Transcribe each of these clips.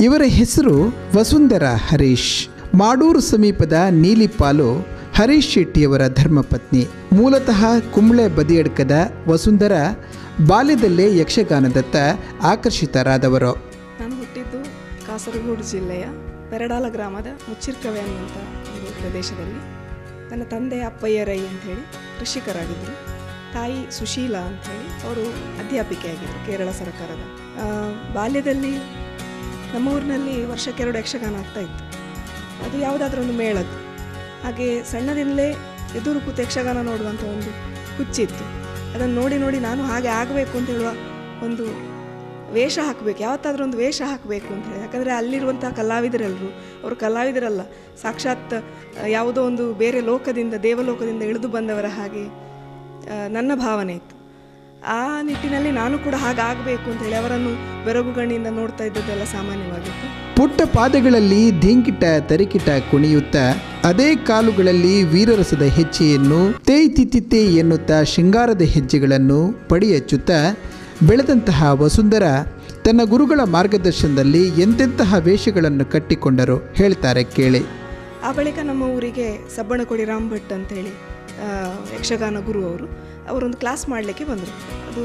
ಇವರ ಹೆಸರು ವಸುಂಧರ ಹರೀಶ್. ಮಾಡೂರು ಸಮೀಪದ ನೀಲಿಪಾಲು ಹರೀಶ್ ಶೆಟ್ಟಿಯವರ ಧರ್ಮಪತ್ನಿ. ಮೂಲತಃ ಕುಂಬಳೆ ಬದಿಯಡ್ಕದ ವಸುಂಧರ ಬಾಲ್ಯದಲ್ಲೇ ಯಕ್ಷಗಾನದತ್ತ ಆಕರ್ಷಿತರಾದವರು. ನಾನು ಹುಟ್ಟಿದ್ದು ಕಾಸರಗೋಡು ಜಿಲ್ಲೆಯ ಪೆರಡಾಲ ಗ್ರಾಮದ ಮುಚ್ಚಿರ್ಕವೆ ಅನ್ನುವಂಥ ಒಂದು ಪ್ರದೇಶದಲ್ಲಿ. ನನ್ನ ತಂದೆ ಅಪ್ಪಯ್ಯ ರೈ ಅಂಥೇಳಿ ಕೃಷಿಕರಾಗಿದ್ದರು. ತಾಯಿ ಸುಶೀಲಾ ಅಂಥೇಳಿ ಅವರು ಅಧ್ಯಾಪಿಕೆಯಾಗಿದ್ದರು ಕೇರಳ ಸರ್ಕಾರದ. ಬಾಲ್ಯದಲ್ಲಿ ನಮ್ಮ ಊರಿನಲ್ಲಿ ವರ್ಷಕ್ಕೆ ಎರಡು ಯಕ್ಷಗಾನ ಆಗ್ತಾ ಇತ್ತು. ಅದು ಯಾವುದಾದ್ರೂ ಒಂದು ಮೇಳದ್ದು. ಹಾಗೆ ಸಣ್ಣದಿಂದಲೇ ಎದುರು ಕೂತು ಯಕ್ಷಗಾನ ನೋಡುವಂಥ ಒಂದು ಹುಚ್ಚಿತ್ತು ಅದನ್ನು ನೋಡಿ ನೋಡಿ ನಾನು ಹಾಗೆ ಆಗಬೇಕು ಅಂತ ಹೇಳುವ ಒಂದು ವೇಷ ಹಾಕಬೇಕು, ಯಾವತ್ತಾದ್ರೂ ಒಂದು ವೇಷ ಹಾಕಬೇಕು ಅಂತ ಹೇಳಿ. ಯಾಕಂದರೆ ಅಲ್ಲಿರುವಂಥ ಕಲಾವಿದರೆಲ್ಲರೂ ಅವರು ಕಲಾವಿದರಲ್ಲ, ಸಾಕ್ಷಾತ್ ಯಾವುದೋ ಒಂದು ಬೇರೆ ಲೋಕದಿಂದ, ದೇವಲೋಕದಿಂದ ಇಳಿದು ಬಂದವರ ಹಾಗೆ ನನ್ನ ಭಾವನೆ ಇತ್ತು. ಆ ನಿಟ್ಟಿನಲ್ಲಿ ನಾನು ಕೂಡ ಹಾಗಾಗಬೇಕು ಅಂತ ಹೇಳಿ ಅವರನ್ನು ಬೆರಗುಗಣ್ಣಿಂದ ನೋಡ್ತಾ ಇದ್ದದ್ದೆಲ್ಲ ಸಾಮಾನ್ಯವಾಗಿತ್ತು ಪುಟ್ಟ ಪಾದಗಳಲ್ಲಿ ಧಿಂಕಿಟ ತರಿಕಿಟ ಕುಣಿಯುತ್ತಾ ಅದೇ ಕಾಲುಗಳಲ್ಲಿ ವೀರರಸದ ಹೆಜ್ಜೆಯನ್ನು ತೇಯ್ ತಿತ್ತಿತ್ತೆ ಎನ್ನುತ್ತಾ ಶೃಂಗಾರದ ಹೆಜ್ಜೆಗಳನ್ನು ಪಡಿಯಚ್ಚುತ್ತಾ ಬೆಳೆದಂತಹ ವಸುಂಧರ ತನ್ನ ಗುರುಗಳ ಮಾರ್ಗದರ್ಶನದಲ್ಲಿ ಎಂತೆಂತಹ ವೇಷಗಳನ್ನು ಕಟ್ಟಿಕೊಂಡರು ಹೇಳ್ತಾರೆ ಕೇಳಿ. ಆ ಬಳಿಕ ನಮ್ಮ ಊರಿಗೆ ಸಬ್ಬಣಕೊಡಿ ರಾಮ್ ಭಟ್ ಅಂತೇಳಿ ಯಕ್ಷಗಾನ ಗುರು ಅವರು. ಅವರೊಂದು ಕ್ಲಾಸ್ ಮಾಡಲಿಕ್ಕೆ ಬಂದರು. ಅದು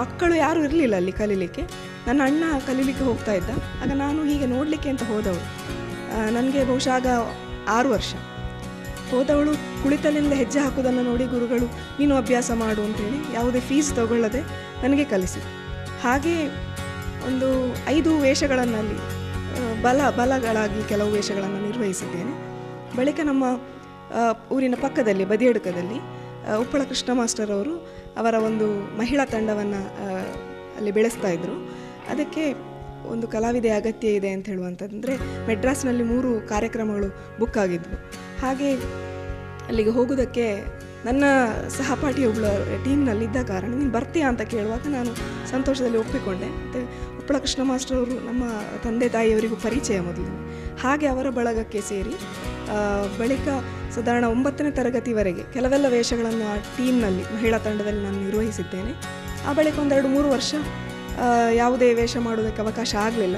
ಮಕ್ಕಳು ಯಾರೂ ಇರಲಿಲ್ಲ ಅಲ್ಲಿ ಕಲೀಲಿಕ್ಕೆ. ನನ್ನ ಅಣ್ಣ ಕಲೀಲಿಕ್ಕೆ ಹೋಗ್ತಾ ಇದ್ದ. ಆಗ ನಾನು ಹೀಗೆ ನೋಡಲಿಕ್ಕೆ ಅಂತ ಹೋದವಳು. ನನಗೆ ಬಹುಶಃ ಆಗ ಆರು ವರ್ಷ. ಹೋದವಳು ಕುಳಿತಲಿಂದ ಹೆಜ್ಜೆ ಹಾಕೋದನ್ನು ನೋಡಿ ಗುರುಗಳು, ನೀನು ಅಭ್ಯಾಸ ಮಾಡು ಅಂತೇಳಿ ಯಾವುದೇ ಫೀಸ್ ತಗೊಳ್ಳದೆ ನನಗೆ ಕಲಿಸಿ ಹಾಗೆ ಒಂದು ಐದು ವೇಷಗಳನ್ನಲ್ಲಿ ಬಲ, ಬಲಗಳಾಗಿ ಕೆಲವು ವೇಷಗಳನ್ನು ನಿರ್ವಹಿಸಿದ್ದೇನೆ. ಬಳಿಕ ನಮ್ಮ ಊರಿನ ಪಕ್ಕದಲ್ಲಿ, ಬದಿಯಡ್ಕದಲ್ಲಿ ಉಪ್ಪಳ ಕೃಷ್ಣ ಮಾಸ್ಟರ್ ಅವರು ಅವರ ಒಂದು ಮಹಿಳಾ ತಂಡವನ್ನು ಅಲ್ಲಿ ಬೆಳೆಸ್ತಾ ಇದ್ದರು ಅದಕ್ಕೆ ಒಂದು ಕಲಾವಿದೆ ಅಗತ್ಯ ಇದೆ ಅಂತ ಹೇಳುವಂಥದ್ದಂದರೆ ಮೆಡ್ರಾಸ್ನಲ್ಲಿ ಮೂರು ಕಾರ್ಯಕ್ರಮಗಳು ಬುಕ್ ಆಗಿದ್ವು. ಹಾಗೆ ಅಲ್ಲಿಗೆ ಹೋಗೋದಕ್ಕೆ ನನ್ನ ಸಹಪಾಠಿ ಒಬ್ಬಳ ಟೀಮ್ನಲ್ಲಿ ಇದ್ದ ಕಾರಣ ನೀನು ಬರ್ತೀಯಾ ಅಂತ ಕೇಳುವಾಗ ನಾನು ಸಂತೋಷದಲ್ಲಿ ಒಪ್ಪಿಕೊಂಡೆ. ಮತ್ತು ಉಪ್ಪಳ ಕೃಷ್ಣ ಮಾಸ್ಟರ್ ಅವರು ನಮ್ಮ ತಂದೆ ತಾಯಿಯವರಿಗೂ ಪರಿಚಯ ಮೊದಲು. ಹಾಗೆ ಅವರ ಬಳಗಕ್ಕೆ ಸೇರಿ ಬಳಿಕ ಸಾಧಾರಣ ಒಂಬತ್ತನೇ ತರಗತಿವರೆಗೆ ಕೆಲವೆಲ್ಲ ವೇಷಗಳನ್ನು ಆ ಟೀಮ್ನಲ್ಲಿ, ಮಹಿಳಾ ತಂಡದಲ್ಲಿ ನಾನು ನಿರ್ವಹಿಸಿದ್ದೇನೆ. ಆ ಬಳಿಕ ಒಂದೆರಡು ಮೂರು ವರ್ಷ ಯಾವುದೇ ವೇಷ ಮಾಡೋದಕ್ಕೆ ಅವಕಾಶ ಆಗಲಿಲ್ಲ.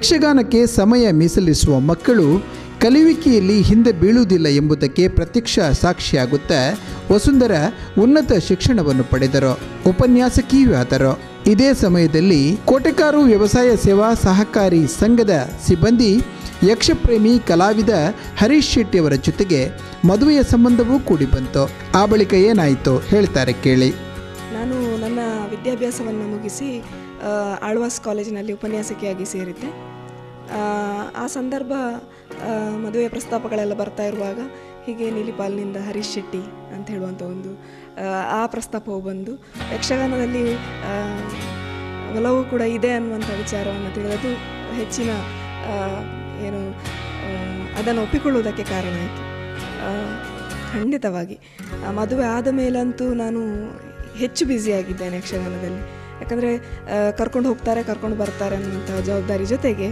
ಯಕ್ಷಗಾನಕ್ಕೆ ಸಮಯ ಮೀಸಲಿಸುವ ಮಕ್ಕಳು ಕಲಿಯುವಿಕೆಯಲ್ಲಿ ಹಿಂದೆ ಬೀಳುವುದಿಲ್ಲ ಎಂಬುದಕ್ಕೆ ಪ್ರತ್ಯಕ್ಷ ಸಾಕ್ಷಿಯಾಗುತ್ತಾ ವಸುಂಧರ ಉನ್ನತ ಶಿಕ್ಷಣವನ್ನು ಪಡೆದರು, ಉಪನ್ಯಾಸಕಿಯೂ ಆದರು. ಇದೇ ಸಮಯದಲ್ಲಿ ಕೋಟೆಕಾರು ವ್ಯವಸಾಯ ಸೇವಾ ಸಹಕಾರಿ ಸಂಘದ ಸಿಬ್ಬಂದಿ ಯಕ್ಷಪ್ರೇಮಿ ಕಲಾವಿದ ಹರೀಶ್ ಶೆಟ್ಟಿಯವರ ಜೊತೆಗೆ ಮದುವೆಯ ಸಂಬಂಧವೂ ಕೂಡಿ ಬಂತು. ಆ ಬಳಿಕ ಏನಾಯಿತು ಹೇಳ್ತಾರೆ ಕೇಳಿ. ನಾನು ನನ್ನ ವಿದ್ಯಾಭ್ಯಾಸವನ್ನು ಮುಗಿಸಿ ಆಳ್ವಾಸ್ ಕಾಲೇಜಿನಲ್ಲಿ ಉಪನ್ಯಾಸಕಿಯಾಗಿ ಸೇರಿದ್ದೆ. ಆ, ಸಂದರ್ಭ ಮದುವೆ ಪ್ರಸ್ತಾಪಗಳೆಲ್ಲ ಬರ್ತಾ ಇರುವಾಗ ಹೀಗೆ ನೀಲಿಪಾಲ್ನಿಂದ ಹರೀಶ್ ಶೆಟ್ಟಿ ಅಂತ ಹೇಳುವಂಥ ಒಂದು ಆ, ಪ್ರಸ್ತಾಪವು ಬಂದು ಯಕ್ಷಗಾನದಲ್ಲಿ ಒಲವು ಕೂಡ ಇದೆ ಅನ್ನುವಂಥ ವಿಚಾರವನ್ನು ತಿಳಿದು ಹೆಚ್ಚಿನ ಏನು ಅದನ್ನು ಒಪ್ಪಿಕೊಳ್ಳುವುದಕ್ಕೆ ಕಾರಣ ಆಯಿತು. ಖಂಡಿತವಾಗಿ. ಮದುವೆ ಆದ ಮೇಲಂತೂ ನಾನು ಹೆಚ್ಚು ಬ್ಯುಸಿಯಾಗಿದ್ದೇನೆ ಯಕ್ಷಗಾನದಲ್ಲಿ. ಯಾಕಂದರೆ ಕರ್ಕೊಂಡು ಹೋಗ್ತಾರೆ, ಕರ್ಕೊಂಡು ಬರ್ತಾರೆ ಅನ್ನುವಂಥ ಜವಾಬ್ದಾರಿ ಜೊತೆಗೆ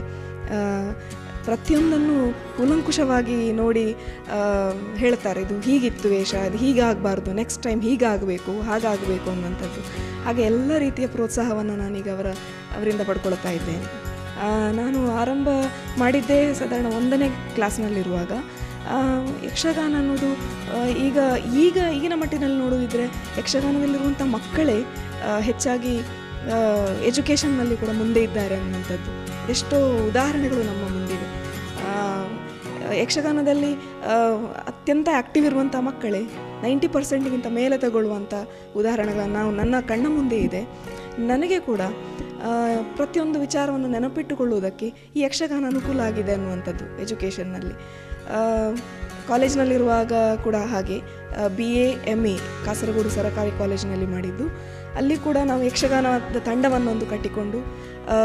ಪ್ರತಿಯೊಂದನ್ನು ಕುಲಂಕುಷವಾಗಿ ನೋಡಿ ಹೇಳ್ತಾರೆ, ಇದು ಹೀಗಿತ್ತು ವೇಷ ಅದು ಹೀಗಾಗಬಾರ್ದು ನೆಕ್ಸ್ಟ್ ಟೈಮ್ ಹೀಗಾಗಬೇಕು, ಹಾಗಾಗಬೇಕು ಅನ್ನುವಂಥದ್ದು. ಹಾಗೆ ಎಲ್ಲ ರೀತಿಯ ಪ್ರೋತ್ಸಾಹವನ್ನು ನಾನೀಗ ಅವರ, ಅವರಿಂದ ಪಡ್ಕೊಳ್ತಾ ಇದ್ದೇನೆ. ನಾನು ಆರಂಭ ಮಾಡಿದ್ದೇ ಸಾಧಾರಣ ಒಂದನೇ ಕ್ಲಾಸ್ನಲ್ಲಿರುವಾಗ ಯಕ್ಷಗಾನ ಅನ್ನೋದು ಈಗ ಈಗ, ಈಗಿನ ಮಟ್ಟಿನಲ್ಲಿ ನೋಡೋದಿದ್ರೆ ಯಕ್ಷಗಾನದಲ್ಲಿರುವಂಥ ಮಕ್ಕಳೇ ಹೆಚ್ಚಾಗಿ ಎಜುಕೇಷನ್ನಲ್ಲಿ ಕೂಡ ಮುಂದೆ ಇದ್ದಾರೆ ಅನ್ನುವಂಥದ್ದು. ಎಷ್ಟೋ ಉದಾಹರಣೆಗಳು ನಮ್ಮ ಮುಂದಿವೆ ಯಕ್ಷಗಾನದಲ್ಲಿ ಅತ್ಯಂತ ಆ್ಯಕ್ಟಿವ್ ಇರುವಂಥ ಮಕ್ಕಳೇ ನೈಂಟಿ ಪರ್ಸೆಂಟ್ಗಿಂತ ಮೇಲೆ ತಗೊಳ್ಳುವಂಥ ಉದಾಹರಣೆಗಳನ್ನು ನಾವು ನನ್ನ ಕಣ್ಣ ಮುಂದೆ ಇದೆ. ನನಗೆ ಕೂಡ ಪ್ರತಿಯೊಂದು ವಿಚಾರವನ್ನು ನೆನಪಿಟ್ಟುಕೊಳ್ಳುವುದಕ್ಕೆ ಈ ಯಕ್ಷಗಾನ ಅನುಕೂಲ ಆಗಿದೆ ಅನ್ನುವಂಥದ್ದು ಎಜುಕೇಷನ್ನಲ್ಲಿ ಕಾಲೇಜ್ನಲ್ಲಿರುವಾಗ ಕೂಡ ಹಾಗೆ B A M A Kasaragod ಸರಕಾರಿ ಕಾಲೇಜಿನಲ್ಲಿ ಮಾಡಿದ್ದು. ಅಲ್ಲಿ ಕೂಡ ನಾವು ಯಕ್ಷಗಾನದ ತಂಡವನ್ನೊಂದು ಕಟ್ಟಿಕೊಂಡು ಆ,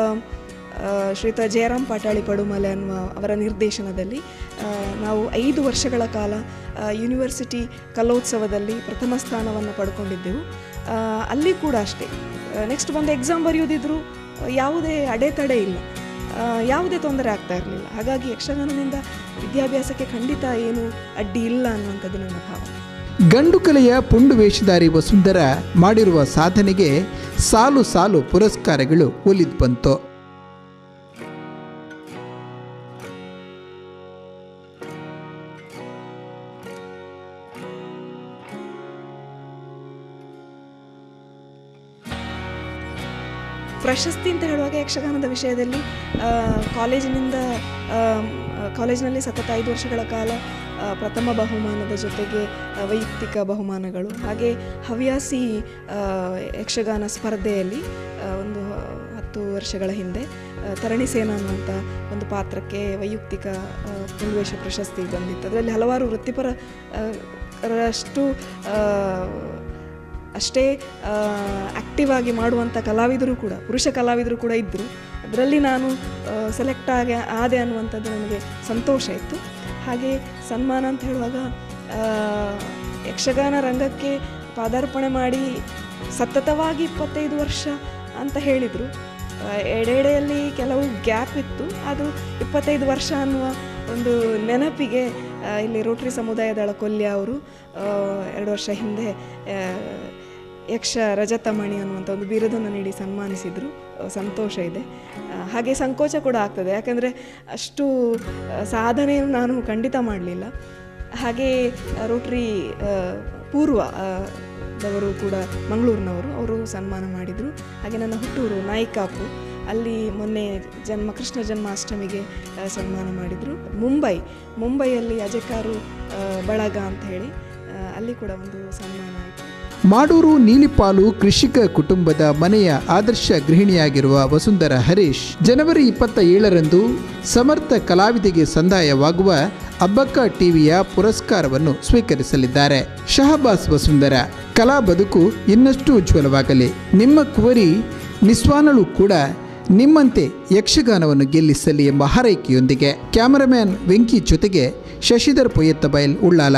ಜಯರಾಮ್ ಪಾಟಾಳಿ ಪಡುಮಲೆ ಅನ್ನುವ ಅವರ ನಿರ್ದೇಶನದಲ್ಲಿ ನಾವು ಐದು ವರ್ಷಗಳ ಕಾಲ ಯೂನಿವರ್ಸಿಟಿ ಕಲೋತ್ಸವದಲ್ಲಿ ಪ್ರಥಮ ಸ್ಥಾನವನ್ನು ಪಡ್ಕೊಂಡಿದ್ದೆವು. ಅಲ್ಲಿ ಕೂಡ ಅಷ್ಟೇ. ನೆಕ್ಸ್ಟ್ ಒಂದು ಎಕ್ಸಾಮ್ ಬರೆಯೋದಿದ್ರು ಯಾವುದೇ ಅಡೆತಡೆ ಇಲ್ಲ. ಯಾವುದೇ ತೊಂದರೆ ಆಗ್ತಾ ಇರಲಿಲ್ಲ. ಹಾಗಾಗಿ ಯಕ್ಷಗಾನದಿಂದ ವಿದ್ಯಾಭ್ಯಾಸಕ್ಕೆ ಖಂಡಿತ ಏನು ಅಡ್ಡಿ ಇಲ್ಲ ಅನ್ನುವಂಥದ್ದು ನನ್ನ ಭಾವ ಗಂಡು ಕಲೆಯ ಪುಂಡು ವೇಷಧಾರಿ ವಸುಂಧರ ಮಾಡಿರುವ ಸಾಧನೆಗೆ ಸಾಲು ಸಾಲು ಪುರಸ್ಕಾರಗಳು ಒಲಿದು ಬಂತು. ಪ್ರಶಸ್ತಿ ಅಂತ ಹೇಳುವಾಗ ಯಕ್ಷಗಾನದ ವಿಷಯದಲ್ಲಿ ಕಾಲೇಜಿನಿಂದ ಕಾಲೇಜಿನಲ್ಲಿ ಸತತ ಐದು ವರ್ಷಗಳ ಕಾಲ ಪ್ರಥಮ ಬಹುಮಾನದ ಜೊತೆಗೆ ವೈಯಕ್ತಿಕ ಬಹುಮಾನಗಳು. ಹಾಗೆ ಹವ್ಯಾಸಿ ಯಕ್ಷಗಾನ ಸ್ಪರ್ಧೆಯಲ್ಲಿ ಒಂದು ಹತ್ತು ವರ್ಷಗಳ ಹಿಂದೆ ತರಣಿ ಸೇನಾ ಅನ್ನುವಂಥ ಒಂದು ಪಾತ್ರಕ್ಕೆ ವೈಯಕ್ತಿಕ ಪುಲ್ವೇಶ ಪ್ರಶಸ್ತಿ ಬಂದಿತ್ತು. ಅದರಲ್ಲಿ ಹಲವಾರು ವೃತ್ತಿಪರ ರಷ್ಟು ಅಷ್ಟೇ ಆ್ಯಕ್ಟಿವ್ ಆಗಿ ಮಾಡುವಂಥ ಕಲಾವಿದರು ಕೂಡ, ಪುರುಷ ಕಲಾವಿದರು ಕೂಡ ಇದ್ದರು ಅದರಲ್ಲಿ ನಾನು ಸೆಲೆಕ್ಟ್ ಆಗಿ, ಆದೆ ಅನ್ನುವಂಥದ್ದು ನನಗೆ ಸಂತೋಷ ಇತ್ತು. ಹಾಗೆ ಸನ್ಮಾನ ಅಂತ ಹೇಳುವಾಗ ಯಕ್ಷಗಾನ ರಂಗಕ್ಕೆ ಪಾದಾರ್ಪಣೆ ಮಾಡಿ ಸತತವಾಗಿ ಇಪ್ಪತ್ತೈದು ವರ್ಷ ಅಂತ ಹೇಳಿದರು. ಎಡೆಡೆಯಲ್ಲಿ ಕೆಲವು ಗ್ಯಾಪ್ ಇತ್ತು. ಅದು ಇಪ್ಪತ್ತೈದು ವರ್ಷ ಅನ್ನುವ ಒಂದು ನೆನಪಿಗೆ ಇಲ್ಲಿ ರೋಟರಿ ಸಮುದಾಯದಳ ಕೊಲ್ಲಿ ಅವರು ಎರಡು ವರ್ಷ ಹಿಂದೆ ಯಕ್ಷ ರಜತಮಣಿ ಅನ್ನುವಂಥ ಒಂದು ಬಿರುದನ್ನು ನೀಡಿ ಸನ್ಮಾನಿಸಿದರು. ಸಂತೋಷ ಇದೆ. ಹಾಗೆ ಸಂಕೋಚ ಕೂಡ ಆಗ್ತದೆ. ಯಾಕಂದರೆ ಅಷ್ಟು ಸಾಧನೆಯನ್ನು ನಾನು ಖಂಡಿತ ಮಾಡಲಿಲ್ಲ. ಹಾಗೆ ರೋಟ್ರಿ ಪೂರ್ವ ಆ, ದವರು ಕೂಡ ಮಂಗಳೂರಿನವರು. ಅವರು ಸನ್ಮಾನ ಮಾಡಿದರು. ಹಾಗೆ ನನ್ನ ಹುಟ್ಟೂರು ನಾಯಿಕಾಪು. ಅಲ್ಲಿ ಮೊನ್ನೆ ಜನ್ಮ ಕೃಷ್ಣ ಜನ್ಮಾಷ್ಟಮಿಗೆ ಸನ್ಮಾನ ಮಾಡಿದರು. ಮುಂಬೈ ಮುಂಬೈಯಲ್ಲಿ ಅಜಕಾರು ಬಳಗ ಅಂತ ಹೇಳಿ ಅಲ್ಲಿ ಕೂಡ ಒಂದು ಸನ್ಮಾನ ಮಾಡೂರು ನೀಲಿಪಾಲು ಕೃಷಿಕ ಕುಟುಂಬದ ಮನೆಯ ಆದರ್ಶ ಗೃಹಿಣಿಯಾಗಿರುವ ವಸುಂಧರ ಹರೀಶ್ ಜನವರಿ ಇಪ್ಪತ್ತ ಏಳರಂದು ಸಮರ್ಥ ಕಲಾವಿದೆಗೆ ಸಂದಾಯವಾಗುವ ಅಬ್ಬಕ್ಕ ಟಿವಿಯ ಪುರಸ್ಕಾರವನ್ನು ಸ್ವೀಕರಿಸಲಿದ್ದಾರೆ. ಶಹಬಾಸ್ ವಸುಂಧರ, ಕಲಾ ಬದುಕು ಇನ್ನಷ್ಟು ಉಜ್ವಲವಾಗಲಿ. ನಿಮ್ಮ ಕುವರಿ ನಿಸ್ವಾನಳು ಕೂಡ ನಿಮ್ಮಂತೆ ಯಕ್ಷಗಾನವನ್ನು ಗೆಲ್ಲಿಸಲಿ ಎಂಬ ಹಾರೈಕೆಯೊಂದಿಗೆ ಕ್ಯಾಮರಾಮ್ಯಾನ್ ವೆಂಕಿ ಜೊತೆಗೆ ಶಶಿಧರ್ ಪೊಯ್ಯತ್ತ ಬಯಲ್ ಉಳ್ಳಾಲ.